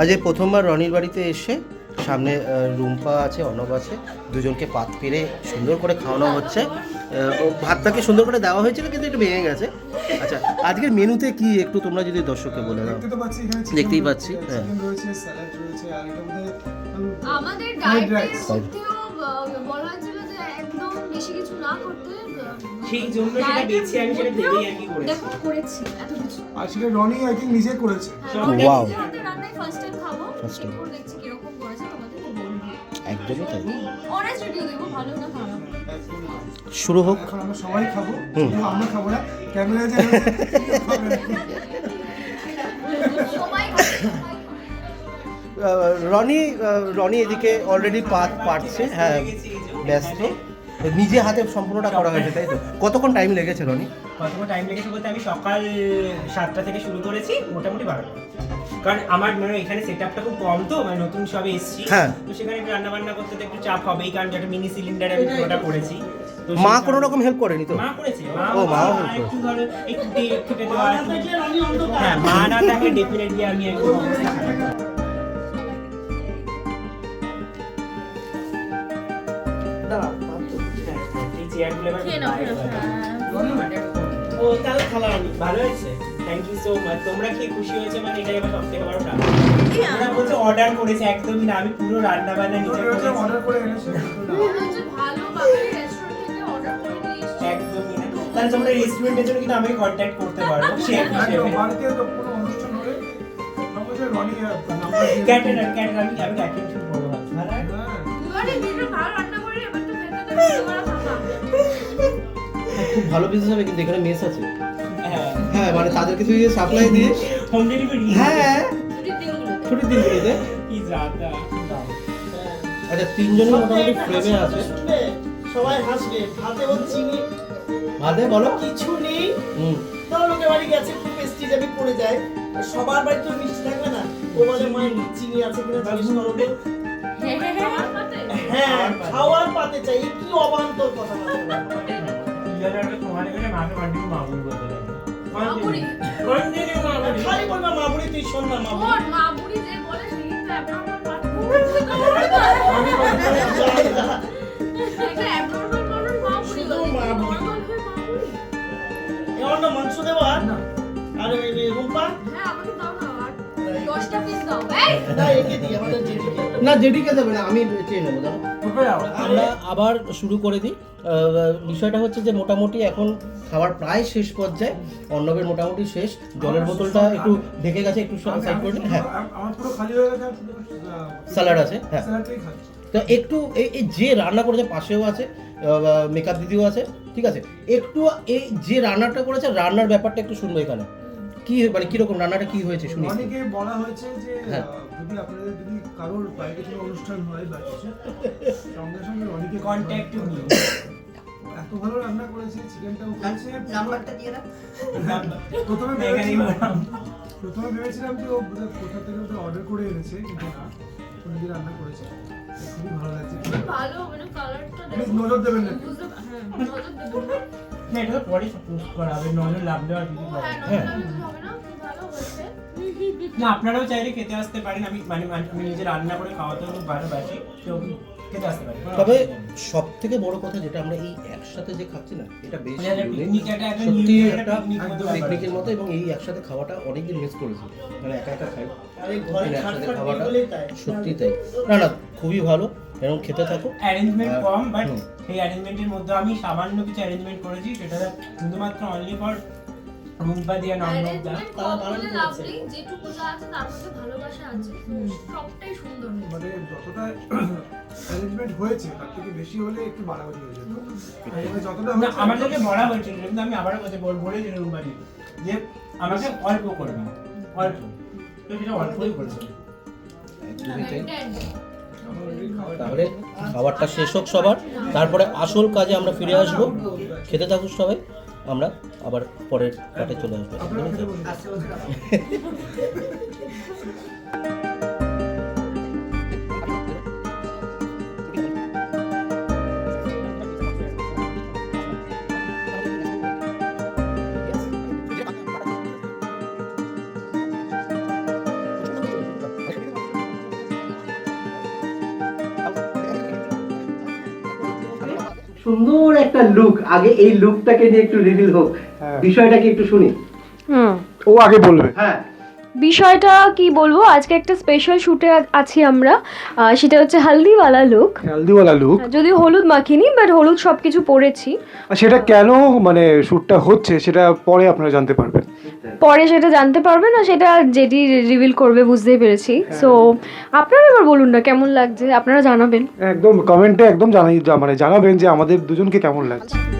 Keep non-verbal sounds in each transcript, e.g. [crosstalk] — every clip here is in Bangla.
আজ প্রথমবার রনির বাড়িতে এসে সামনে রুম্পা আছে অনব আছে দুজনকে পাত পেরে সুন্দর করে খাওয়ানো হচ্ছে। ভাতটাকে সুন্দর করে দেওয়া হয়েছিল কিন্তু একটু ভেঙে গেছে। আচ্ছা আজকের মেনুতে কি একটু তোমরা যদি দর্শককে বলে দাও? দেখতে তো পাচ্ছি এখানে chicken দেখতেই পাচ্ছি, হ্যাঁ। chicken রয়েছে স্যালাড রয়েছে আর এটা মধ্যে আমাদের Fried ডায়েটের rice. মধ্যেও আহ, বলা হয়েছিল যে একদম বেশি কিছু না করতে সেই জন্য সেটা বেছে আমি সেটা ভেবেই আর কি করেছি। আর সেটা রনি আই থিঙ্ক নিজে করেছে। হ্যাঁ, বলব। একদমই তাই। শুরু হোক। আমরা সবাই খাব আমরা খাব না ক্যামেরা রনি রনি এদিকে অলরেডি পাত পারছে হ্যাঁ ব্যস্ত। নিজে হাতে সম্পূর্ণটা করা হয়েছে তাই তো? কতক্ষণ টাইম লেগেছে রনি? কতক্ষণ টাইম লেগেছে বলতে আমি সকাল সাতটা থেকে শুরু করেছি মোটামুটি বারোটা। কারণ আমার মানে এখানে সেট আপটা খুব কম তো মানে নতুন সবে এসেছি। হ্যাঁ। তো সেখানে রান্না বান্না করতে তো একটু চাপ হবেই কারণ একটা মিনি সিলিন্ডারে আমি পুরোটা করেছি। তো মা কোনো রকম হেল্প করেনি তো? মা করেছে। মা ও, মা help একটু একটু টেপ দেওয়া হ্যাঁ মা না থাকলে ডেফিনেটলি আমি একদম এই চেয়ারগুলো নাও, হ্যাঁ। ও তাহলে খালা ভালো হয়েছে? থ্যাংক ইউ সো মাচ তোমরা খেয়ে খুশি হয়েছে? মানে এটাই আমার সব থেকে বড় প্রাপ্তি ওরা বলছে অর্ডার করেছে একদমই না আমি পুরো রান্না বান্না নিজে অর্ডার করে এনেছে হচ্ছে ভালো বাঙালি রেস্টুরেন্ট থেকে অর্ডার করে নিয়ে একদমই না। তাহলে তোমরা রেস্টুরেন্টের জন্য কিন্তু আমাকে কন্ট্যাক্ট করতে পারো। শেফ হিসেবে তো কোনো অনুষ্ঠান হলে যে রনি ক্যাটারার ক্যাটারার আমি আমি ক্যাটারিং শুরু করব ভাবছি ভালো হয়? হ্যাঁ। ভালো রান্না করে এবার তো খেতে খুব ভালো বিজনেস হবে কিন্তু এখানে মেস আছে। হ্যাঁ মানে তাদেরকে তুই সাপ্লাই দিয়ে হোম ডেলিভারি হ্যাঁ। ছুটির দিনগুলোতে। কি জাতা আচ্ছা তিনজনই মোটামুটি ফ্রেমে আছে। সবাই হাসবে। ভাতে ও চিনি। ভাদে বলো। কিছু নেই। হুম। ধরো লোকের বাড়ি গেছে একটু পেস্টি যাবি পড়ে যায়। সবার বাড়ি তো মিষ্টি থাকবে না। ও বলে মায়ের চিনি আছে কিনা জিজ্ঞেস করো তো। হ্যাঁ হ্যাঁ হ্যাঁ। পাতে হ্যাঁ খাওয়ার পাতে চাই। কি অবান্তর কথা। মা বুড়ি। এমন না মাংস দেওয়া আরে এই এই হ্যাঁ, আমাকে দাও না, আর দশটা piece দাও। এই! না একে দিই আমাদের জেঠিকে। না জেডিকে দেবে না আমি চেয়ে নেব দাঁড়াও। আমরা আবার শুরু করে দিই। বিষয়টা হচ্ছে যে মোটামুটি এখন খাবার প্রায় শেষ পর্যায়ে অন্নবের মোটামুটি শেষ। জলের বোতলটা একটু ঢেকে গেছে একটু সাইড করে। হ্যাঁ আমার পুরো খালি হয়ে। গেছে শুধু স্যালাড আছে হ্যাঁ। তো একটু এই এই যে রান্না করেছে পাশেও আছে মেকআপ দিদিও আছে ঠিক আছে? একটু এই যে রান্নাটা করেছে রান্নার ব্যাপারটা একটু শুনব এখানে। কি মানে কীরকম রান্নাটা কি হয়েছে শুনি অনেকে বলা হয়েছে যে হ্যাঁ। যদি আপনাদের যদি কারোর বাড়িতে কোনো অনুষ্ঠান হয় বা সঙ্গে সঙ্গে অনেকে কন্ট্যাক্ট এত ভালো রান্না করেছে চিকেনটাও করেছে। নাম্বারটা দিয়ে দাও। প্রথমে [laughs] ভেবেছিলাম প্রথমে ভেবেছিলাম যে ও বোধহয় কোথা থেকে অর্ডার করে এনেছে কিন্তু না ও নিজে রান্না করেছে। খুবই ভালো লাগছে ভালো, মানে colourটা Please দেখো। নজর দেবেন না। হ্যাঁ, নজর দেবেন না। না এটা তো পরে পোস্ট করা হবে নজর লাভ দেওয়ার কিছু হ্যাঁ, হবে না, আপনারাও চাইলে খেতে আসতে পারেন আমি মানে আমি নিজে রান্না করে খাওয়াতে খুব ভালোবাসি তো পারেন তবে সব থেকে বড় কথা যেটা আমরা এই একসাথে যে খাচ্ছি না এটা বেশ মানে একটা একটা- একটা সত্যি একটা মতো পিকনিকের মতো এবং এই একসাথে খাওয়াটা অনেকদিন মিস করেছি। মানে একা একা খাই। আরে ঘরে একসাথে খাওয়াটা সত্যি তাই। না না খুবই ভালো। এবং খেতে থাকো। অ্যারেঞ্জমেন্ট হ্যাঁ, কম বাট। এই অ্যারেঞ্জমেন্টের মধ্যে আমি সামান্য কিছু অ্যারেঞ্জমেন্ট করেছি সেটা শুধুমাত্র অনলি ফর রুম্পা দিয়া নন্দন দা তারা বলে করেছে। যেটুকু যা আছে তার মধ্যে ভালোবাসা আছে। সবটাই সুন্দর হয়েছে। মানে যতটা [clears throat] অ্যারেঞ্জমেন্ট হয়েছে তার থেকে বেশি হলে একটু বাড়াবাড়ি হয়ে যেত যতটা হয়েছে আমাদেরকে বলা হয়েছিল কিন্তু আমি আবারও বলতে বল বলেছি রুম্পা দি যে আমাকে অল্প করবে অল্প তো সেটা অল্পই করেছে। আমার তাহলে খাবারটা শেষ হোক সবার তারপরে আসল কাজে আমরা ফিরে আসব খেতে থাকুক সবাই আমরা আবার পরের পাটে চলে আসব। [laughs] সুন্দর একটা লুক আগে এই লুকটাকে নিয়ে একটু রিভিল হোক। বিষয়টাকে বিষয়টা কি একটু শুনি। হুম। ও আগে বলবে। হ্যাঁ। বিষয়টা কি বলব? আজকে একটা স্পেশাল শুটে আছি আমরা। সেটা হচ্ছে হালদিওয়ালা লুক হালদিওয়ালা লুক যদিও হলুদ মাখিনি বাট হলুদ সবকিছু পরেছি। আর সেটা কেন মানে শুটটা হচ্ছে সেটা পরে আপনারা জানতে পারবেন। পরে সেটা জানতে পারবে না সেটা যেটি রিভিল করবে বুঝতেই পেরেছি। হ্যাঁ। সো আপনারা এবার বলুন না কেমন লাগছে? আপনারা জানাবেন। একদম কমেন্টে একদম জানাই মানে জানাবেন যে আমাদের দুজনকে কেমন লাগছে।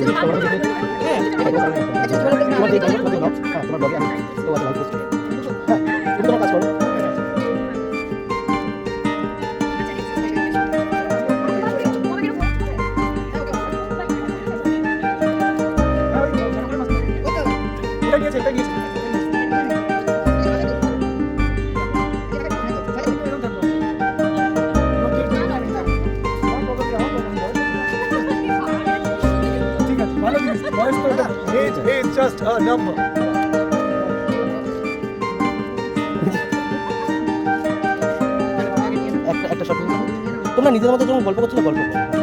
উম, আমি তো just a নাম্বার [laughs] একটা তোমরা নিজের মতো যখন গল্প করছ গল্প করো।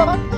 올라가?